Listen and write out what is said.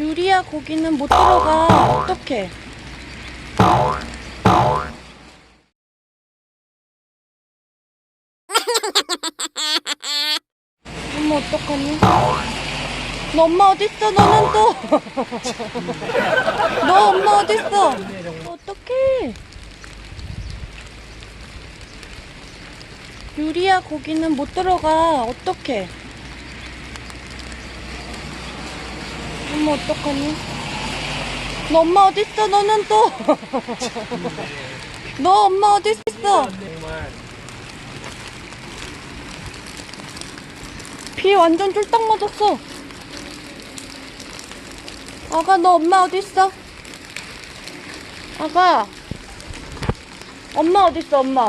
유리야 거기는 못 들어가. 어떡해? 엄마 어떡하니? 너 엄마 어딨어? 너는 또? 너 엄마 어딨어? 어떡해 유리야 거기는 못 들어가. 어떡해. 엄마 어떡하니? 너 엄마 어딨어? 너는 또? 너 엄마 어딨어? 비 완전 쫄딱 맞았어. 아가 너 엄마 어딨어? 아가. 엄마 어딨어 엄마